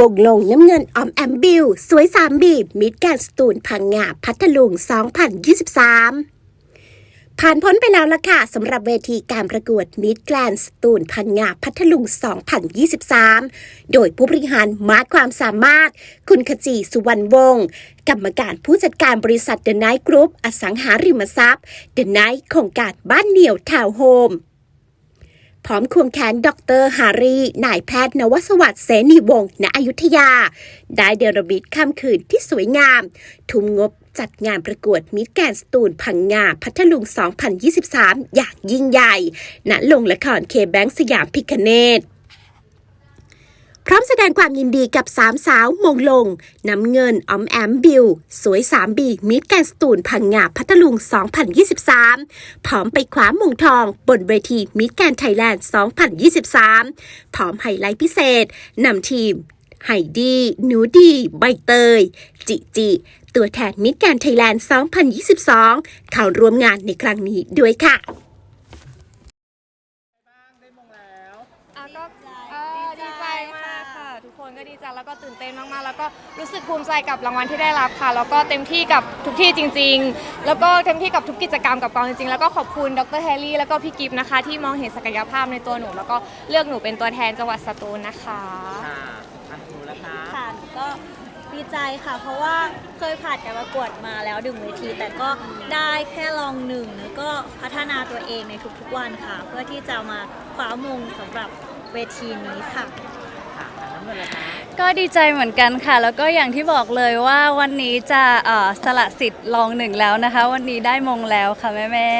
มงลงน้ำเงินออมแอมบิลสวยสามบีบ มิดแกนสตูลพังงาพัทลุง 2023ผ่านพ้นไปแล้วละค่ะสำหรับเวทีการประกวดมิดแกรนสตูลพังงาพัทลุง 2023 โดยผู้บริหารมากความสามารถ คุณขจีสุวรรณวงศ์กรรมการผู้จัดการบริษัทเดอะไนท์กรุ๊ปอสังหาริมทรัพย์เดอะไนท์โครงการบ้านเหนียวทาวน์โฮม พร้อมควงแขนดรฮารีนายแพทย์นวสวัสดิ์เสนีวงศ์ณอยุธยา ได้เดรบิตค่ำคืนที่สวยงาม ทุ่มงบจัดงานประกวดมิตรแกนสตูนพังงาพัทลุง 2023 อย่างยิ่งใหญ่ ณ โรงละครเคแบงสยามพิคเนต พร้อมแสดงความยินดีกับสามสาวมงลง น้ำเงินออมแอมบิลสวยสามบีมิดแกนสตูนพังงาพัทลุง 2023 พร้อมไปคว้ามงทอง บนเวทีมิดแกนไทยแลนด์ 2023 พร้อมไฮไลท์พิเศษนำทีมไฮดีหนูดีใบเตย จิจิ ตัวแทนมิดแกนไทยแลนด์ 2022 เข้าร่วมงานในครั้งนี้ด้วยค่ะอะก็เอ่อดีใจมากค่ะ ทุกคนก็ดีใจแล้วก็ตื่นเต้นมากๆ แล้วก็รู้สึกภูมิใจกับรางวัลที่ได้รับค่ะ แล้วก็เต็มที่กับทุกที่จริง ๆ แล้วก็เต็มที่กับทุกกิจกรรมกับกองจริงๆ แล้วก็ขอบคุณดรแฮร์รี่แล้วก็พี่กิฟต์นะคะ ที่มองเห็นศักยภาพในตัวหนู แล้วก็เลือกหนูเป็นตัวแทนจังหวัดสตูลนะคะ ค่ะอะหนูละคะค่ะก็ดีใจค่ะ เพราะว่าเคยผ่านการประกวดมาแล้วดึงเวที แต่ก็ได้แค่ลองหนึ่งแล้วก็พัฒนาตัวเองในทุกๆวันค่ะ เพื่อที่จะมาคว้ามงสำหรับเวทีนี้ค่ะ ก็ดีใจเหมือนกันค่ะ แล้วก็อย่างที่บอกเลยว่าวันนี้จะเอ่อสละสิทธิ์ลองหนึ่งแล้วนะคะ วันนี้ได้มงแล้วค่ะแม่แม่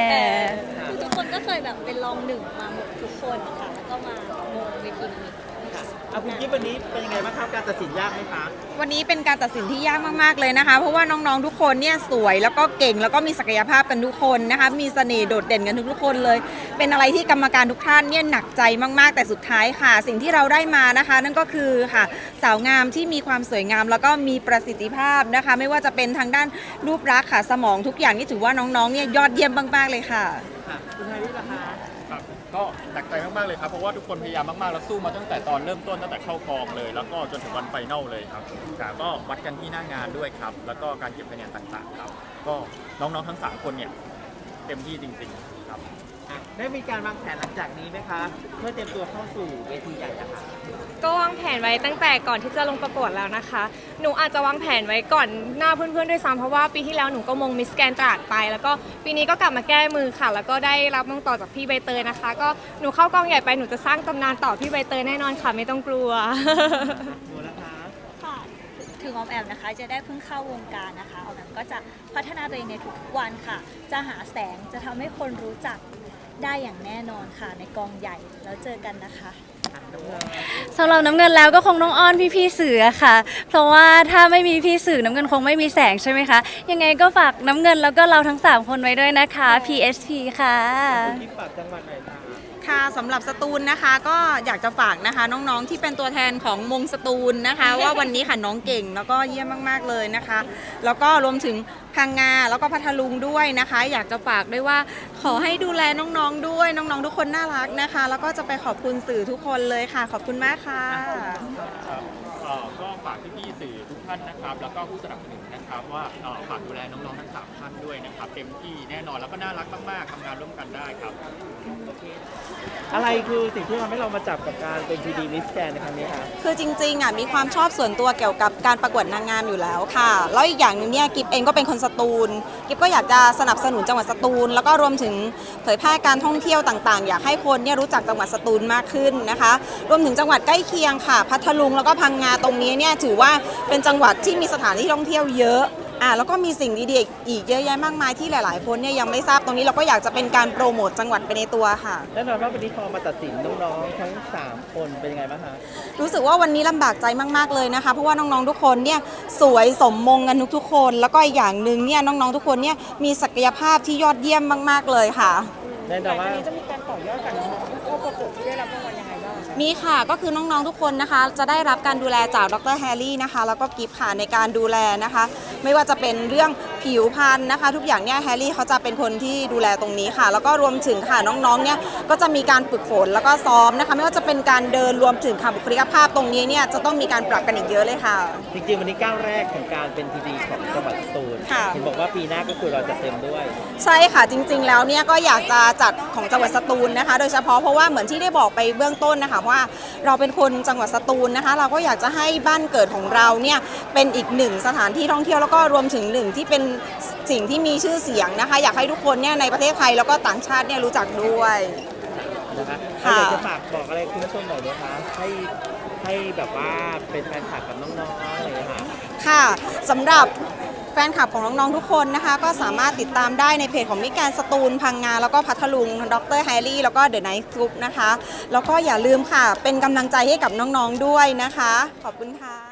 คือทุกคนก็เคยแบบเป็นลองหนึ่งมาหมดทุกคนค่ะแล้วก็มามงเวทีนี้ ค่ะอะคุณกิ๊ฟวันนี้เป็นยังไงบ้างครับการตัดสินยากไหมคะวันนี้เป็นการตัดสินที่ยากมากๆเลยนะคะ เพราะว่าน้องๆทุกคนเนี่ยสวยแล้วก็เก่งแล้วก็มีศักยภาพกันทุกคนนะคะ มีเสน่ห์โดดเด่นกันทุกๆคนเลย เป็นอะไรที่กรรมการทุกท่านเนี่ยหนักใจมากๆ แต่สุดท้ายค่ะ สิ่งที่เราได้มานะคะ นั่นก็คือค่ะ สาวงามที่มีความสวยงาม แล้วก็มีประสิทธิภาพนะคะ ไม่ว่าจะเป็นทางด้านรูปลักษณ์ค่ะสมองทุกอย่างนี่ถือว่าน้องๆเนี่ยยอดเยี่ยมมากๆเลยค่ะ ค่ะคุณไฮรี่ละคะครับ ก็หนักใจมากๆเลยครับ เพราะว่าทุกคนพยายามมากๆ แล้วสู้มาตั้งแต่ตอนเริ่มต้นตั้งแต่เข้ากองเลย แล้วก็จนถึงวันไฟนอลเลยครับครับก็วัดกันที่หน้างานด้วยครับ แล้วก็การเก็บคะแนนต่างๆครับ ก็น้องๆทั้ง3คนเนี่ยเต็มที่จริงๆครับอะ ได้มีการวางแผนหลังจากนี้ไหมคะ เพื่อเตรียมตัวเข้าสู่เวทีใหญ่อะค่ะก็วางแผนไว้ตั้งแต่ก่อนที่จะลงประกวดแล้วนะคะ หนูอาจจะวางแผนไว้ก่อนหน้าเพื่อนๆด้วยซ้ำเพราะว่าปีที่แล้วหนูก็มงมิสแกนตราดไป แล้วก็ปีนี้ก็กลับมาแก้มือค่ะ แล้วก็ได้รับมงต่อจากพี่ใบเตยนะคะ ก็หนูเข้ากองใหญ่ไปหนูจะสร้างตำนานต่อพี่ใบเตยแน่นอนค่ะไม่ต้องกลัวหนูละคะค่ะถึงออมแอมนะคะจะได้เพิ่งเข้าวงการนะคะออมแอมก็จะพัฒนาตัวเองในทุกๆวันค่ะ จะหาแสงจะทำให้คนรู้จัก ได้อย่างแน่นอนค่ะ ในกองใหญ่แล้วเจอกันนะคะอะน้ำเงินสำหรับน้ำเงินแล้วก็คงต้องอ้อนพี่ๆสื่อค่ะ เพราะว่าถ้าไม่มีพี่สื่อน้ำเงินคงไม่มีแสงใช่ไหมคะ ยังไงก็ฝากน้ำเงินแล้วก็เราทั้ง 3 คนไว้ด้วยนะคะ PSP ค่ะคุณกิ๊ฟฝากจังหวัดหน่อยค่ะค่ะสำหรับสตูลนะคะ ก็อยากจะฝากนะคะ น้องๆที่เป็นตัวแทนของมงสตูลนะคะ ว่าวันนี้ค่ะน้องเก่งแล้วก็เยี่ยมมากๆเลยนะคะ แล้วก็รวมถึงพังงาแล้วก็พัทลุงด้วยนะคะ อยากจะฝากด้วยว่าขอให้ดูแลน้องๆด้วยน้องๆ ทุกคนน่ารักนะคะ แล้วก็จะไปขอบคุณสื่อทุกคนเลยค่ะ ขอบคุณมากค่ะากพี่ๆสื่อทุกท่านนะครับ แล้วก็ผู้สนับสนุนนะครับว่าเอ่อฝากดูแลน้องๆทั้งสามท่านด้วยนะครับ เต็มที่แน่นอนแล้วก็น่ารักมากๆทำงานร่วมกันได้ครับ อะไรคือสิ่งที่ทำให้เรามาจับกับการเป็น PD Miss Grand ในครั้งนี้คะคือจริงๆอะมีความชอบส่วนตัวเกี่ยวกับการประกวดนางงามอยู่แล้วค่ะ แล้วอีกอย่างหนึ่งเนี่ยกิฟเองก็เป็นคนสตูล กิฟก็อยากจะสนับสนุนจังหวัดสตูล แล้วก็รวมถึงเผยแพร่การท่องเที่ยวต่างๆ อยากให้คนเนี่ยรู้จักจังหวัดสตูลมากขึ้นนะคะ รวมถึงจังหวัดใกล้เคียงค่ะ พัทลุงแล้วก็พังงาตรงนี้เนี่ยถือว่าเป็นจังหวัดที่มีสถานที่ท่องเที่ยวเยอะอ่าแล้วก็มีสิ่งดีๆอีกเยอะแยะมากมายที่หลาย ๆ คนเนี่ยยังไม่ทราบตรงนี้เราก็อยากจะเป็นการโปรโมทจังหวัดไปในตัวค่ะ แน่นอนว่าวันนี้พอมาตัดสินน้องๆทั้ง 3 คนเป็นยังไงบ้างคะรู้สึกว่าวันนี้ลำบากใจมาก ๆ เลยนะคะ เพราะว่าน้อง ๆ ทุกคนเนี่ยสวยสมมงกันทุกๆคน แล้วก็อีกอย่างหนึ่งเนี่ยน้อง ๆ ทุกคนเนี่ยมีศักยภาพที่ยอดเยี่ยมมาก ๆ เลยค่ะ แน่นอนว่ามี ค่ะก็คือน้องๆทุกคนนะคะ จะได้รับการดูแลจากดรแฮร์รี่นะคะ แล้วก็กิฟค่ะในการดูแลนะคะ ไม่ว่าจะเป็นเรื่องผิวพรรณนะคะ ทุกอย่างเนี่ยแฮร์รี่เขาจะเป็นคนที่ดูแลตรงนี้ค่ะ แล้วก็รวมถึงค่ะน้องๆเนี่ยก็จะมีการฝึกฝนแล้วก็ซ้อมนะคะ ไม่ว่าจะเป็นการเดินรวมถึงค่ะบุคลิกภาพตรงนี้เนี่ยจะต้องมีการปรับกันอีกเยอะเลยค่ะ จริงๆวันนี้ก้าวแรกของการเป็นทีดีของจังหวัดสตูลค่ะ เห็นบอกว่าปีหน้าก็คือเราจะเต็มด้วย ใช่ค่ะจริง ๆ แล้วเนี่ยก็อยากจะจัดของจังหวัดสตูลนะคะ โดยเฉพาะเพราะว่าเหมือนที่ได้บอกไปเบื้องต้นนะคะว่า เราเป็นคนจังหวัดสตูลนะคะ เราก็อยากจะให้บ้านเกิดของเราเนี่ยเป็นอีกหนึ่งสถานที่ท่องเที่ยวแล้วก็รวมถึงหนึ่งที่เป็นสิ่งที่มีชื่อเสียงนะคะ อยากให้ทุกคนเนี่ยในประเทศไทยแล้วก็ต่างชาติเนี่ยรู้จักด้วย นะคะค่ะ อยากจะฝากบอกอะไรคุณผู้ชมหน่อยนะคะให้ให้แบบว่าเป็นแฟนคลับกับน้องๆอะไรอย่างเงี้ยค่ะ ค่ะสำหรับแฟนคลับของน้อง ๆ ทุกคนนะคะ ก็สามารถติดตามได้ในเพจของมิแกนสตูล พังงา แล้วก็พัทลุงดรแฮร์รี่ แล้วก็เดอะไนท์กรุ๊ปนะคะ แล้วก็อย่าลืมค่ะ เป็นกำลังใจให้กับน้อง ๆ ด้วยนะคะ ขอบคุณค่ะ